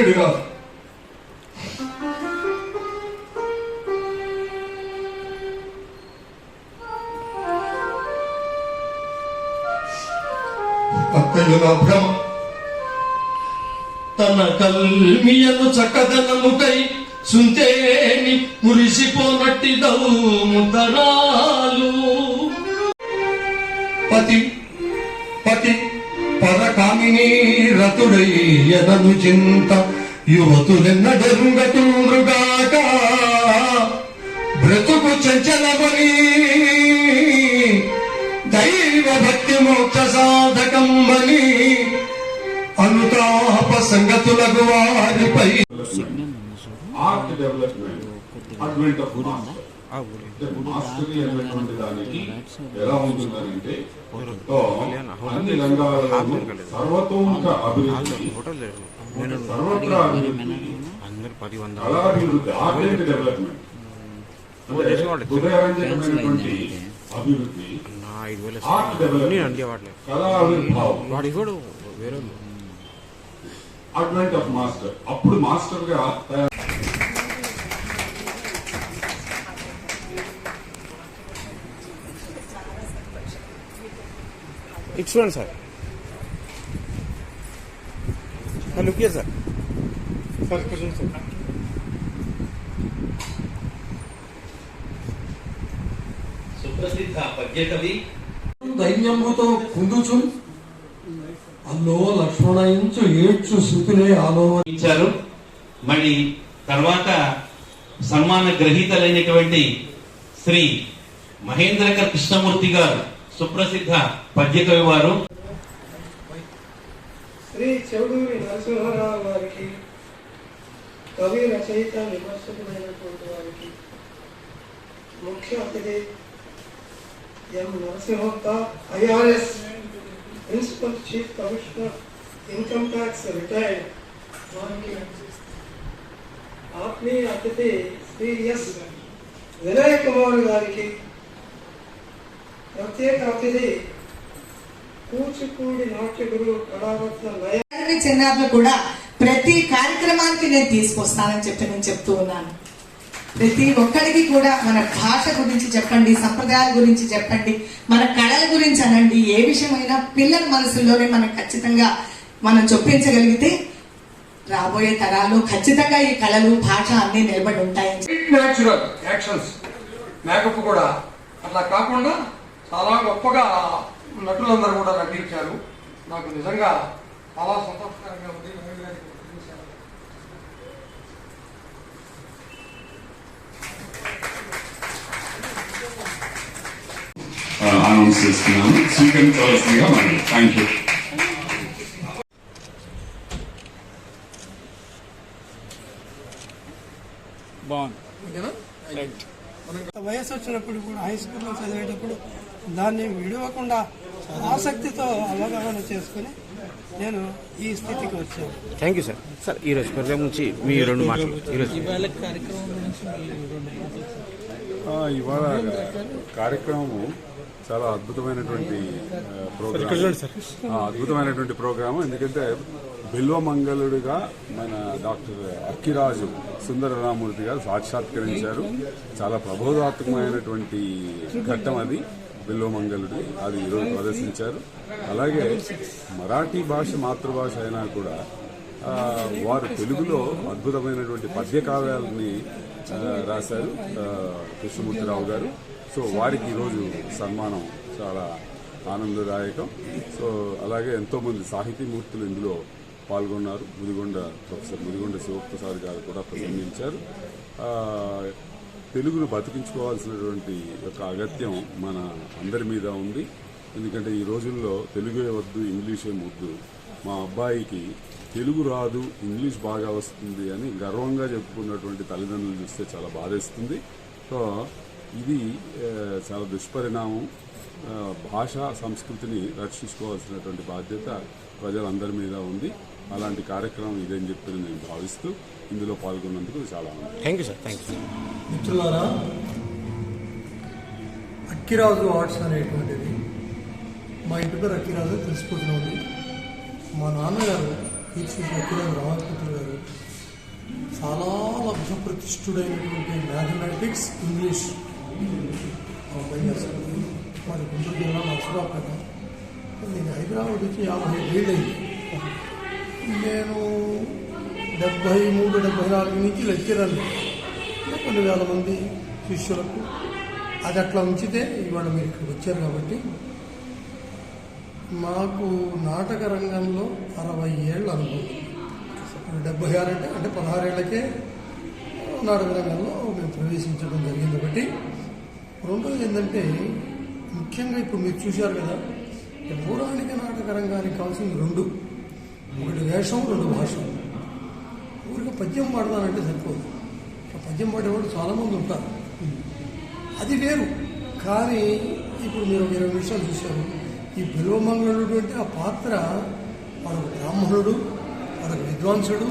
ఇంకెక్కడి రాదు అక్కయ్య నా భ్రమ తన కల్మియను చక్కదనముకై సుంతేని మురిసిపోనట్టి ముతరాలు పతి పతి పరకామిని రతుడై ఎదను చింత యువతులెన్నడెరుగతుండ్రుగాక బ్రతుకు చంచలమని దైవ భక్తి మోక్ష సాధకమ్మని అనుతాప సంగతులకు వారిపై art development advent of master mastery అనేటువంటి దానికి ఎలా ఉంటుందంటే తో అన్ని రంగాలలో సర్వతోముఖ అభివృద్ధి. సర్వత్రా అభివృద్ధి. అందరు పది వంద కళాభివృద్ధి ఆర్ట్ డెవలప్మెంట్. అంటే హృదయరంజకమైనటువంటి అభివృద్ధి నా ఐదు వేల ఆర్ట్ డెవలప్మెంట్ నేను అండి వాడలేదు కళా ఆవిర్భావం వాడు ఇవ్వడు వేరే వాళ్ళు. Advent of master. అప్పుడు మాస్టర్గా ఇటు చూడండి సార్ లుక్ సార్ సార్ కూర్చోండి సార్ సుప్రసిద్ధ పద్యకవి దైన్యముతో కుందుచు. అల్లో లక్ష్మణయించు ఏడ్చు శృతిలే ఆలో ఇచ్చారు. మళ్ళీ తర్వాత సన్మాన గ్రహీతలైనటువంటి శ్రీ మహేంద్రకర్ కృష్ణమూర్తి గారు. సుప్రసిద్ధ పద్యకవి వారు శ్రీ చౌడూరి నరసింహారావు గారికి కవి రచయిత విమర్శకుడైనటువంటి వారికి ముఖ్య అతిథి M Narasimhappa IRS principal chief commissioner income tax retired వారికి ఆత్మీయ అతిథి శ్రీ ఎస్ వినయ్ కుమార్ గారికి ప్రత్యేక కూచిపూడి నాట్య గురువు కళారత్న చిన్నారులు కూడా ప్రతి కార్యక్రమానికి నేను తీసుకొస్తానని చెప్పి నేను చెప్తూ ఉన్నాను. ప్రతి ఒక్కరికి కూడా మన భాష గురించి చెప్పండి సంప్రదాయాల గురించి చెప్పండి మన కళల గురించి అనండి ఏ విషయమైనా పిల్లల మనసులోనే మనం ఖచ్చితంగా మనం చొప్పించగలిగితే రాబోయే తరాలు ఖచ్చితంగా ఈ కళలు భాష అన్ని నిలబడి ఉంటాయి న్యాచురల్ యాక్షన్స్ మేకప్ కూడా అట్లా కాకుండా చాలా గొప్పగా నటులందరూ కూడా నటించారు. నాకు నిజంగా చాలా సంతోషకరంగా ఉంది. రవి గారికి చూశాను. అనౌన్స్ చేస్తున్నాను స్వీకరించవలసిందిగా మరి థ్యాంక్ యూ. వయసు వచ్చినప్పుడు కూడా హై స్కూల్లో చదివేటప్పుడు దాన్ని విడవకుండా ఆసక్తితో అవగాహన చేసుకుని నేను ఈ స్థితికి వచ్చాను. థ్యాంక్ యూ సార్ సార్ ఈ రోజు ప్రోగ్రామ్ నుంచి మీ రెండు మాటలు. ఈరోజు ఇవాళ కార్యక్రమం చాలా అద్భుతమైనటువంటి ఆ, ప్రోగ్రాం. ఆ, అద్భుతమైనటువంటి ప్రోగ్రాం ఎందుకంటే బిల్వమంగళుడిగా మన డాక్టర్ అక్కిరాజు సుందర రామూర్తి గారు సాక్షాత్కరించారు. చాలా ప్రబోధాత్మకమైనటువంటి ఘట్టం అది. బిల్వమంగళుడు అది ఈరోజు ప్రదర్శించారు. అలాగే మరాఠీ భాష మాతృభాష అయినా కూడా వారు తెలుగులో అద్భుతమైనటువంటి పద్య కావ్యాలని రాశారు కృష్ణమూర్తిరావు గారు. సో వారికి ఈరోజు సన్మానం చాలా ఆనందదాయకం. సో అలాగే ఎంతోమంది సాహితీమూర్తులు ఇందులో పాల్గొన్నారు. ముదిగొండ ప్రొఫెసర్ ముదిగొండ శివప్రసాద్ గారు కూడా ప్రసంగించారు. తెలుగును బతికించుకోవాల్సినటువంటి యొక్క అగత్యం మన అందరి మీద ఉంది. ఎందుకంటే ఈ రోజుల్లో తెలుగే వద్దు ఇంగ్లీషే ముద్దు. మా అబ్బాయికి తెలుగు రాదు ఇంగ్లీష్ బాగా వస్తుంది అని గర్వంగా చెప్పుకున్నటువంటి తల్లిదండ్రులు చూస్తే చాలా బాధేస్తుంది. సో ఇది చాలా దుష్పరిణామం. భాషా సంస్కృతిని రక్షించుకోవాల్సినటువంటి బాధ్యత ప్రజలందరి మీద ఉంది. అలాంటి కార్యక్రమం ఇదని చెప్పి నేను భావిస్తూ ఇందులో పాల్గొన్నందుకు చాలా thank you sir thank you మిత్రులారా అక్కిరాజు ఆర్ట్స్ అనేటువంటిది మా ఇంటి పేరు అక్కిరాజు తెలిసిపోతున్నది మా నాన్నగారు కీర్తి అఖిరాజ్ రామకృష్ణ గారు చాలా లబ్ధ ప్రతిష్ఠుడైనటువంటి మ్యాథమెటిక్స్ ఇంగ్లీష్. మరి గుంటూరు జిల్లా నర్సరాపేట నేను హైదరాబాద్ వచ్చి యాభై ఏళ్ళయింది నేను డెబ్భై మూడు డెబ్భై నాలుగు నుంచి లెక్చరర్ కొన్ని వేల మంది శిష్యులకు. అది అట్లా ఉంచితే ఇవాళ మీరు ఇక్కడికి వచ్చారు కాబట్టి మాకు నాటక రంగంలో అరవై ఏళ్ళ అనుభవం. డెబ్బై ఆరు అంటే అంటే పదహారేళ్ళకే నాటక రంగంలో మేము ప్రవేశించడం జరిగింది ఒకటి రెండోది ఏంటంటే ముఖ్యంగా ఇప్పుడు మీరు చూశారు కదా ఈ పౌరాణిక నాటక రంగానికి కావాల్సింది రెండు. ఒకటి వేషం రెండు భాష. ఊరికి పద్యం పాడదానంటే సరిపోదు. ఆ పద్యం పాడేవాడు చాలామంది ఉంటారు. అది వేరు. కానీ ఇప్పుడు మీరు ఒక ఇరవై నిమిషాలు చూశారు. ఈ బిల్వమంగళుడు అంటే ఆ పాత్ర వాడొక బ్రాహ్మణుడు వాడొక విద్వాంసుడు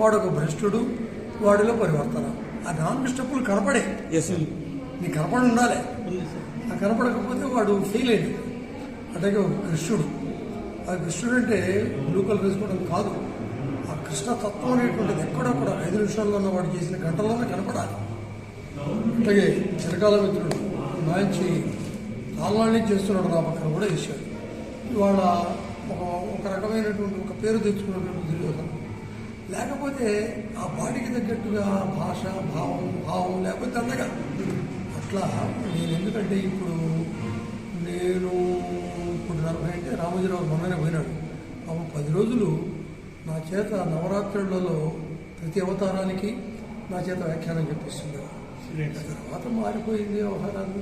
వాడొక భ్రష్టుడు వాడిలో పరివర్తన. ఆ నాలుగు స్టెప్పులు కనపడే. నీకు కనపడి ఉండాలి. కనపడకపోతే వాడు ఫెయిల్ అయింది అట్లాగే ఒక కృష్ణుడు. ఆ కృష్ణుడు అంటే బ్లూ కలర్ వేసుకోవడం కాదు. ఆ కృష్ణతత్వం అనేటువంటిది ఎక్కడొక్కడ ఐదు నిమిషాల్లో ఉన్న వాడు చేసిన గంటల్లోనే కనపడాలి. అట్లాగే చిరకాల మిత్రుడు మంచి కాలాన్ని చేస్తున్నాడు నా పక్కన కూడా వేశాడు ఇవాళ ఒక ఒక రకమైనటువంటి ఒక పేరు తెచ్చుకున్నటువంటి దుర్యోధనం లేకపోతే ఆ బాడీకి తగ్గట్టుగా భాష భావం భావం లేకపోతే అండగా అట్లా నేను ఎందుకంటే ఇప్పుడు నేను ఇప్పుడు నలభై అంటే రామోజీరావు మొన్ననే పోయినాడు. పాపం పది రోజులు నా చేత నవరాత్రులలో ప్రతి అవతారానికి నా చేత వ్యాఖ్యానం చెప్పిస్తుండేవాడు తర్వాత మారిపోయింది వ్యవహారాలు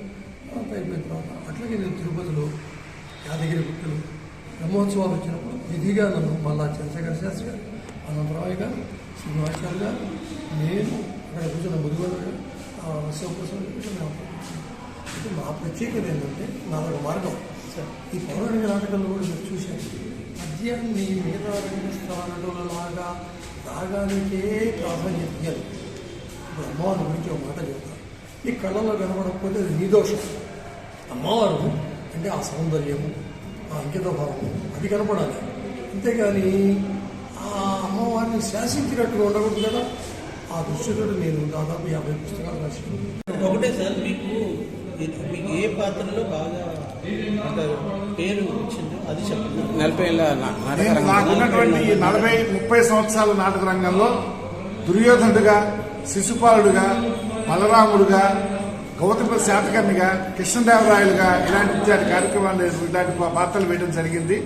అంత అయిపోయిన తర్వాత అట్లాగే నేను తిరుపతిలో యాదగిరి గుట్టలు బ్రహ్మోత్సవాలు వచ్చినప్పుడు విధిగా నన్ను మళ్ళా చంద్రశేఖర శాస్త్రి గారు అనంతరాయ్ గారు శ్రీనివాచార్య గారు నేను అక్కడ కూర్చున్న ముదిగోడు గారు శివప్రసాద్ గారు అయితే మా ప్రత్యేకత ఏంటంటే నాదొక మార్గం. ఈ పౌరాణిక నాటకంలో కూడా మీరు చూశాను పద్యాన్ని మిగతా రంగస్థల నటులలాగా రాగానికే ప్రాధాన్యత ఇయ్యాలి ఇప్పుడు అమ్మవారి గురించి ఒక మాట చెప్తాను ఈ కళ్ళలో కనబడకపోతే అది నిర్దోషం అమ్మవారు అంటే ఆ సౌందర్యము ఆ అంకిత భావము అది కనపడాలి. అంతేగాని ఆ అమ్మవారిని శాసించినట్టుగా ఉండకూడదు కదా? ఆ దృష్టితో నేను దాదాపు యాభై పుస్తకాలు రాశాను. ఒకటే సార్ మీకు మీకు ఏ పాత్రలో బాగా పేరు వచ్చిందో అది చెప్పండి. నలభై నాకున్నటువంటి నలభై ముప్పై సంవత్సరాల నాటక రంగంలో దుర్యోధనుడుగా శిశుపాలుడుగా బలరాముడుగా గౌతమ శాతకర్ణిగా కృష్ణదేవరాయలుగా ఇలాంటి ఇత్యాది కార్యక్రమాలు ఇలాంటి పాత్రలు వేయడం జరిగింది.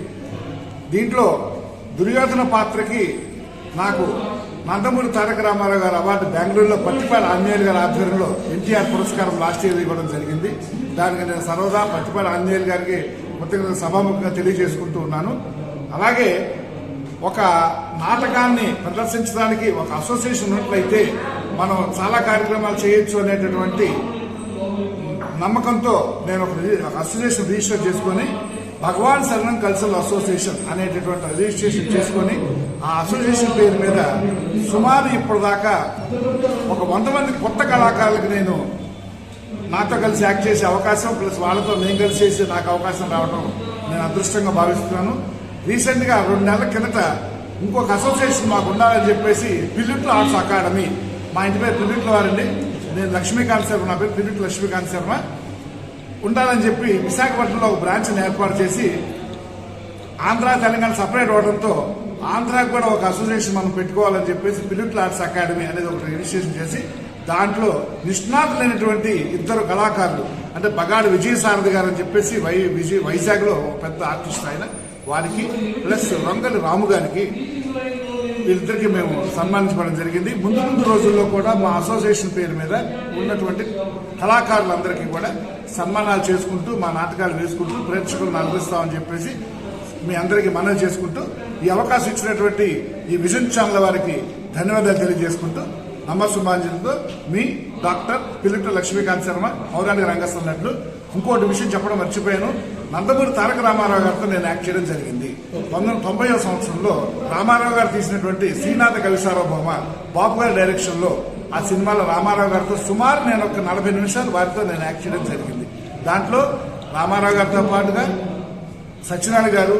దీంట్లో దుర్యోధన పాత్రకి నాకు నందమూరి తారక రామారావు గారు అవార్డు బెంగళూరులో పత్తిపాటి ఆంజనేయులు గారి ఆధ్వర్యంలో ఎన్టీఆర్ పురస్కారం లాస్ట్ ఇయర్ ఇవ్వడం జరిగింది. దానికి నేను సర్వదా పత్తిపాటి ఆంజనేయులు గారికి కృతజ్ఞత సభాముఖంగా తెలియజేసుకుంటూ ఉన్నాను. అలాగే ఒక నాటకాన్ని ప్రదర్శించడానికి ఒక అసోసియేషన్ ఉన్నట్లయితే మనం చాలా కార్యక్రమాలు చేయొచ్చు అనేటటువంటి నమ్మకంతో నేను ఒక రిజి- ఒక అసోసియేషన్ రిజిస్టర్ చేసుకొని భగవాన్ శరణం కల్చరల్ అసోసియేషన్ అనేటటువంటి రిజిస్ట్రేషన్ చేసుకొని ఆ అసోసియేషన్ పేరు మీద సుమారు ఇప్పటిదాకా ఒక వంద మంది కొత్త కళాకారులకు నేను నాతో కలిసి యాక్ట్ చేసే అవకాశం ప్లస్ వాళ్ళతో నేను కలిసి చేసి నాకు అవకాశం రావడం నేను అదృష్టంగా భావిస్తున్నాను. రీసెంట్గా రెండు నెలల కిందట ఇంకొక అసోసియేషన్ మాకు ఉండాలని చెప్పేసి పిల్లిట్లు ఆర్ట్స్ అకాడమీ మా ఇంటి పేరు పిల్లిట్ల వారండి. నేను లక్ష్మీకాంత్ శర్మ నా పేరు పిల్లిట్లు లక్ష్మీకాంత్ శర్మ. ఉండాలని చెప్పి విశాఖపట్నంలో ఒక బ్రాంచ్ని ఏర్పాటు చేసి ఆంధ్ర తెలంగాణ సపరేట్ అవడంతో ఆంధ్రాకి కూడా ఒక అసోసియేషన్ మనం పెట్టుకోవాలని చెప్పేసి పిలిట్ ఆర్ట్స్ అకాడమీ అనేది ఒకటి రిజిస్ట్రేషన్ చేసి దాంట్లో నిష్ణాతులైనటువంటి ఇద్దరు కళాకారులు అంటే బగాడు విజయసారథి గారు అని చెప్పేసి వై విజయ్ వైజాగ్లో ఒక పెద్ద ఆర్టిస్ట్ ఆయన వారికి ప్లస్ రొంగలి రాము గారికి వీళ్ళిద్దరికి మేము సన్మానించడం జరిగింది. ముందు ముందు రోజుల్లో కూడా మా అసోసియేషన్ పేరు మీద ఉన్నటువంటి కళాకారులందరికీ కూడా సన్మానాలు చేసుకుంటూ మా నాటకాలు వేసుకుంటూ ప్రేక్షకులను అందిస్తామని చెప్పేసి మీ అందరికీ మనవి చేసుకుంటూ ఈ అవకాశం ఇచ్చినటువంటి ఈ విజన్ ఛానల్ వారికి ధన్యవాదాలు తెలియజేసుకుంటూ నమ్మసుమాంజలితో మీ డాక్టర్ పిలిట లక్ష్మీకాంత్ శర్మ పౌరాణిక రంగస్థల నటులు ఇంకోటి విషయం చెప్పడం మర్చిపోయాను. నందమూరి తారక రామారావు గారితో నేను యాక్ట్ చేయడం జరిగింది. పంతొమ్మిది తొంభై సంవత్సరంలో రామారావు గారు తీసినటువంటి శ్రీనాథ కవి సార్వభౌమ బాబు గారి డైరెక్షన్లో ఆ సినిమాలో రామారావు గారితో సుమారు నేను ఒక నలభై నిమిషాలు వారితో నేను యాక్ట్ చేయడం జరిగింది. దాంట్లో రామారావు గారితో పాటుగా సత్యనారాయణ గారు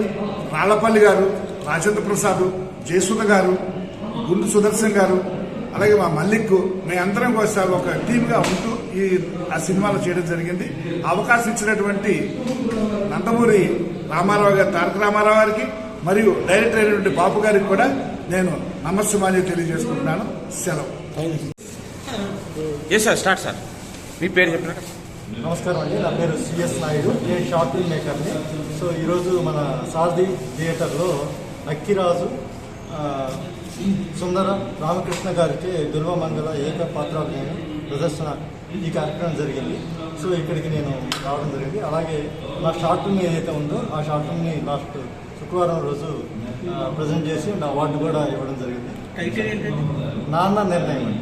రాళ్ళపల్లి గారు రాజేంద్ర ప్రసాద్ జయసుధ గారు గుండు సుదర్శన్ గారు అలాగే మా మల్లిక్ మేము అందరం ఒకసారి ఒక టీమ్గా ఉంటూ ఈ ఆ సినిమాలో చేయడం జరిగింది. అవకాశం ఇచ్చినటువంటి నందమూరి రామారావు గారు తారక రామారావు గారికి మరియు డైరెక్టర్ అయినటువంటి బాబు గారికి కూడా నేను నమస్సుమాన్య తెలియజేసుకుంటున్నాను. సెలవు. ఎస్ సార్ స్టార్ట్ సార్ మీ పేరు చెప్పిన నమస్కారం అండి. నా పేరు సిఎస్ నాయుడు. నేను షార్ట్ ఫిల్మ్ మేకర్ని. సో ఈరోజు మన సారథి థియేటర్లో అక్కిరాజు సుందర రామకృష్ణ గారికి బిల్వమంగళ ఏక పాత్రాభినయం ప్రదర్శన ఈ కార్యక్రమం జరిగింది. సో ఇక్కడికి నేను రావడం జరిగింది. అలాగే నా షార్ట్ ఫిల్మ్ ఏదైతే ఉందో ఆ షార్ట్ ఫిల్మ్ని లాస్ట్ శుక్రవారం రోజు ప్రజెంట్ చేసి నా అవార్డు కూడా ఇవ్వడం జరిగింది. నాన్న నిర్ణయం అండి.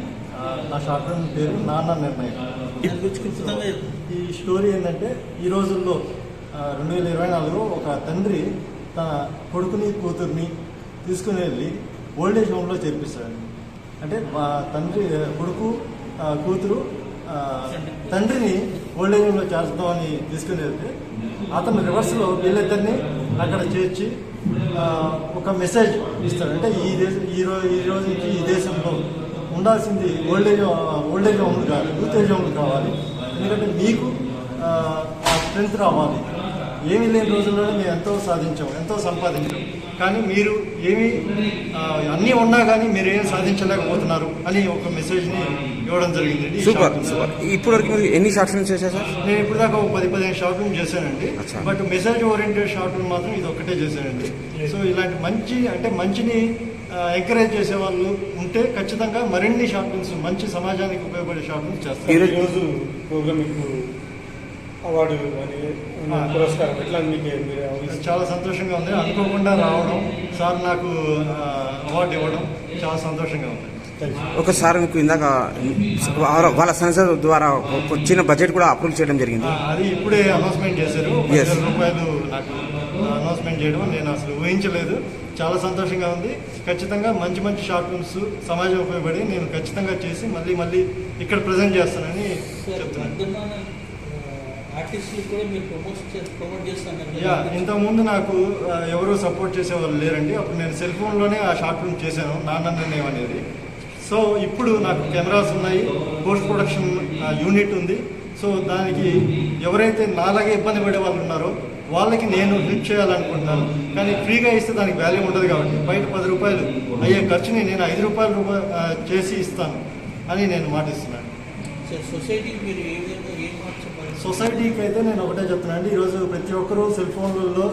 నా షార్ట్ ఫిల్మ్ పేరు నాన్న నిర్ణయం. ఈ స్టోరీ ఏంటంటే ఈ రోజుల్లో రెండు వేల ఇరవై నాలుగులో ఒక తండ్రి తన కొడుకుని కూతుర్ని తీసుకుని వెళ్ళి ఓల్డేజ్ హోమ్లో చేర్పిస్తాడు అంటే మా తండ్రి కొడుకు కూతురు ఆ, తండ్రిని ఓల్డేజ్ హోమ్లో చేర్చుదామని తీసుకుని వెళ్తే అతను రివర్స్లో వీళ్ళిద్దరిని అక్కడ చేర్చి ఒక మెసేజ్ ఇస్తాడు. అంటే ఈ దేశం ఈ రోజు ఈ రోజు నుంచి ఈ దేశంలో ఉండాల్సింది ఓల్డేజ్ ఓల్డేజ్ హోమ్లు కాదు యూత్ ఏజ్ హోమ్లు కావాలి. ఎందుకంటే మీకు ఆ, ఆ స్ట్రెంత్ రావాలి. ఏమీ లేని రోజుల్లోనే మేము ఎంతో సాధించాం ఎంతో సంపాదించాం కానీ మీరు ఏమి అన్నీ ఉన్నా కానీ మీరు ఏం సాధించలేకపోతున్నారు అని ఒక మెసేజ్ని ఇవ్వడం జరిగింది. Super super. ఇప్పటి వరకు మీరు ఎన్ని షార్ట్ ఫిల్మ్స్ చేశారు సార్? నేను ఇప్పుడు దాకా ఒక పది పదిహేను షార్ట్ ఫిల్మ్ చేశానండి. But message oriented short film మాత్రం ఇది ఒక్కటే చేశానండి. సో ఇలాంటి మంచి అంటే మంచిని ఎంకరేజ్ చేసే వాళ్ళు ఉంటే ఖచ్చితంగా మరిన్ని షార్ట్ ఫిల్మ్స్ మంచి సమాజానికి ఉపయోగపడే షార్ట్ ఫిల్మ్స్ చేస్తారు ఈరోజు- ప్రోగ్రామ్ మీకు అవార్డు. పురస్కారం ఎట్లా మీకు? చాలా సంతోషంగా ఉంది. అనుకోకుండా రావడం సార్ నాకు అవార్డు ఇవ్వడం చాలా సంతోషంగా ఉంది. ఒకసారి మీకు ఇందాక వాళ్ళ- సంస్థ ద్వారా ఒక చిన్న బడ్జెట్ కూడా అప్రూవ్ చేయడం జరిగింది. అది ఇప్పుడే అనౌన్స్మెంట్ చేశారు. రూపాయలు నాకు అనౌన్స్మెంట్ చేయడం నేను అసలు ఊహించలేదు. చాలా సంతోషంగా ఉంది. ఖచ్చితంగా మంచి మంచి షార్ట్ ఫిల్మ్స్ సమాజం ఉపయోగపడి నేను ఖచ్చితంగా చేసి మళ్ళీ మళ్ళీ ఇక్కడ ప్రజెంట్ చేస్తానని చెప్తున్నాను. ఆర్టిస్టులు కూడా మీరు ప్రమోట్ ప్రమోట్ చేస్తాను యా ఇంతకుముందు నాకు ఎవరు సపోర్ట్ చేసేవాళ్ళు లేరండి. అప్పుడు నేను సెల్ ఫోన్లోనే ఆ షార్ట్ ఫిల్మ్ చేశాను నాన్న నిర్ణయం అనేది. సో ఇప్పుడు నాకు కెమెరాస్ ఉన్నాయి పోస్ట్ ప్రొడక్షన్ యూనిట్ ఉంది. సో దానికి ఎవరైతే నాలాగే ఇబ్బంది పడే వాళ్ళు ఉన్నారో వాళ్ళకి నేను హెల్ప్ చేయాలనుకుంటున్నాను. కానీ ఫ్రీగా ఇస్తే దానికి వాల్యూ ఉండదు కాబట్టి బయట పది రూపాయలు అయ్యే ఖర్చుని నేను ఐదు రూపాయలు చేసి ఇస్తాను అని నేను మాటిస్తున్నాను. సొసైటీకి మీరు ఏ విధంగా ఏం మార్చబడి సొసైటీకి అయితే నేను ఒకటే చెప్తున్నాను అండి. ఈరోజు ప్రతి ఒక్కరూ సెల్ ఫోన్లలో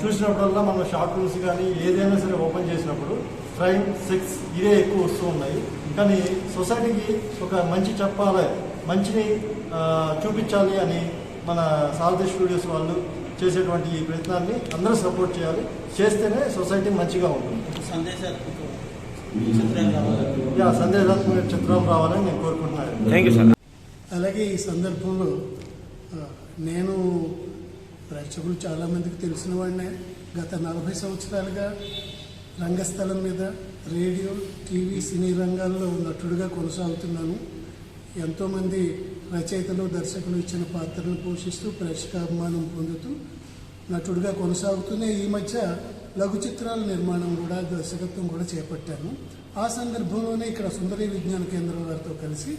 చూసినప్పుడల్లా మనం షార్ట్ ఫిల్మ్స్ కానీ ఏదైనా సరే ఓపెన్ చేసినప్పుడు క్రైమ్ సెక్స్ ఇవే ఎక్కువ వస్తూ ఉన్నాయి. కానీ సొసైటీకి ఒక మంచి చెప్పాలి మంచిని చూపించాలి అని మన సారథి స్టూడియోస్ వాళ్ళు చేసేటువంటి ఈ ప్రయత్నాన్ని అందరూ సపోర్ట్ చేయాలి. చేస్తేనే సొసైటీ మంచిగా ఉంటుంది. సందేశాత్మక చిత్రాలు రావాలని నేను కోరుకుంటున్నాను. అలాగే ఈ సందర్భంలో నేను ప్రేక్షకులు చాలామందికి తెలిసిన వాడినే. గత నలభై సంవత్సరాలుగా రంగస్థలం మీద రేడియో టీవీ సినీ రంగాల్లో నటుడుగా కొనసాగుతున్నాను. ఎంతోమంది రచయితలు దర్శకులు ఇచ్చిన పాత్రను పోషిస్తూ ప్రేక్షకాభిమానం పొందుతూ నటుడిగా కొనసాగుతూనే ఈ మధ్య లఘు చిత్రాల నిర్మాణం కూడా దర్శకత్వం కూడా చేపట్టాను. ఆ సందర్భంలోనే ఇక్కడ సుందరి విజ్ఞాన కేంద్రం వారితో కలిసి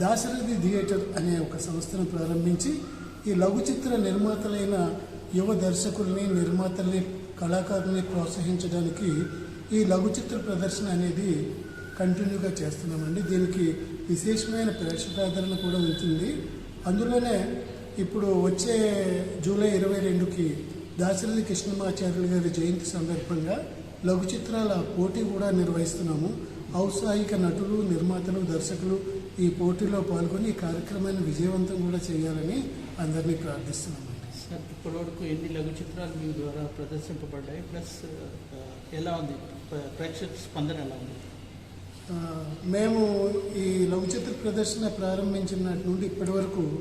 దాశరథి థియేటర్ అనే ఒక సంస్థను ప్రారంభించి ఈ లఘు చిత్ర నిర్మాతలైన యువ దర్శకుల్ని నిర్మాతల్ని కళాకారుల్ని ప్రోత్సహించడానికి ఈ లఘు చిత్ర ప్రదర్శన అనేది కంటిన్యూగా చేస్తున్నామండి. దీనికి విశేషమైన ప్రేక్షకాదరణ కూడా ఉంటుంది. అందులోనే ఇప్పుడు వచ్చే జూలై ఇరవై రెండుకి దాశరథి కృష్ణమాచార్యులు గారి జయంతి సందర్భంగా లఘు చిత్రాల పోటీ కూడా నిర్వహిస్తున్నాము. ఔత్సాహిక నటులు నిర్మాతలు దర్శకులు ఈ పోటీలో పాల్గొని ఈ కార్యక్రమాన్ని విజయవంతం కూడా చేయాలని అందరినీ ప్రార్థిస్తున్నామండి. సార్ ఇప్పటివరకు ఎన్ని లఘు చిత్రాలు మీ ద్వారా ప్రదర్శింపబడ్డాయి? ప్లస్ ఎలా ఉంది? ప్ర- ప్రేక్షక స్పందన ఎలా ఉంది? మేము ఈ లఘు చిత్ర ప్రదర్శన ప్రారంభించిన నాటి నుండి ఇప్పటి వరకు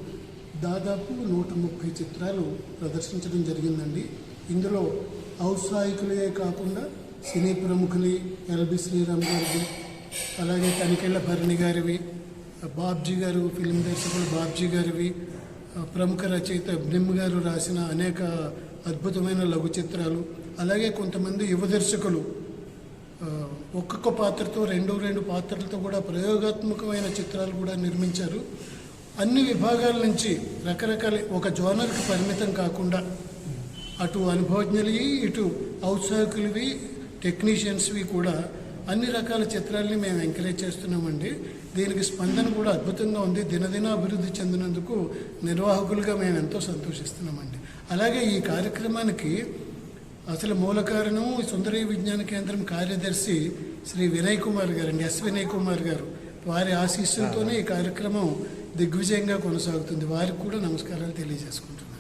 దాదాపు నూట ముప్పై చిత్రాలు ప్రదర్శించడం జరిగిందండి. ఇందులో ఔత్సాహికులే కాకుండా సినీ ప్రముఖులు ఎల్బి శ్రీరామ్ గారివి అలాగే తనికెళ్ళ భరణి గారివి బాబ్జీ గారు ఫిల్మ్ దర్శకుడు బాబ్జీ గారివి ప్రముఖ రచయిత బ్రిమ్ గారు రాసిన అనేక అద్భుతమైన లఘు చిత్రాలు అలాగే కొంతమంది యువ దర్శకులు ఒక్కొక్క పాత్రతో రెండు రెండు పాత్రలతో కూడా ప్రయోగాత్మకమైన చిత్రాలు కూడా నిర్మించారు. అన్ని విభాగాల నుంచి రకరకాల ఒక జోనర్కి పరిమితం కాకుండా అటు అనుభవజ్ఞులవి ఇటు ఔత్సాహికులవి టెక్నీషియన్స్వి కూడా అన్ని రకాల చిత్రాల్ని మేము ఎంకరేజ్ చేస్తున్నామండి. దీనికి స్పందన కూడా అద్భుతంగా ఉంది. దినదిన అభివృద్ధి చెందినందుకు నిర్వాహకులుగా మేము ఎంతో సంతోషిస్తున్నామండి. అలాగే ఈ కార్యక్రమానికి అసలు మూల కారణం సుందరీ విజ్ఞాన కేంద్రం కార్యదర్శి శ్రీ వినయ్ కుమార్ గారు అండి ఎస్ వినయ్ కుమార్ గారు. వారి ఆశీస్సులతోనే ఈ కార్యక్రమం దిగ్విజయంగా కొనసాగుతుంది. వారికి కూడా నమస్కారాలు తెలియజేసుకుంటున్నాను.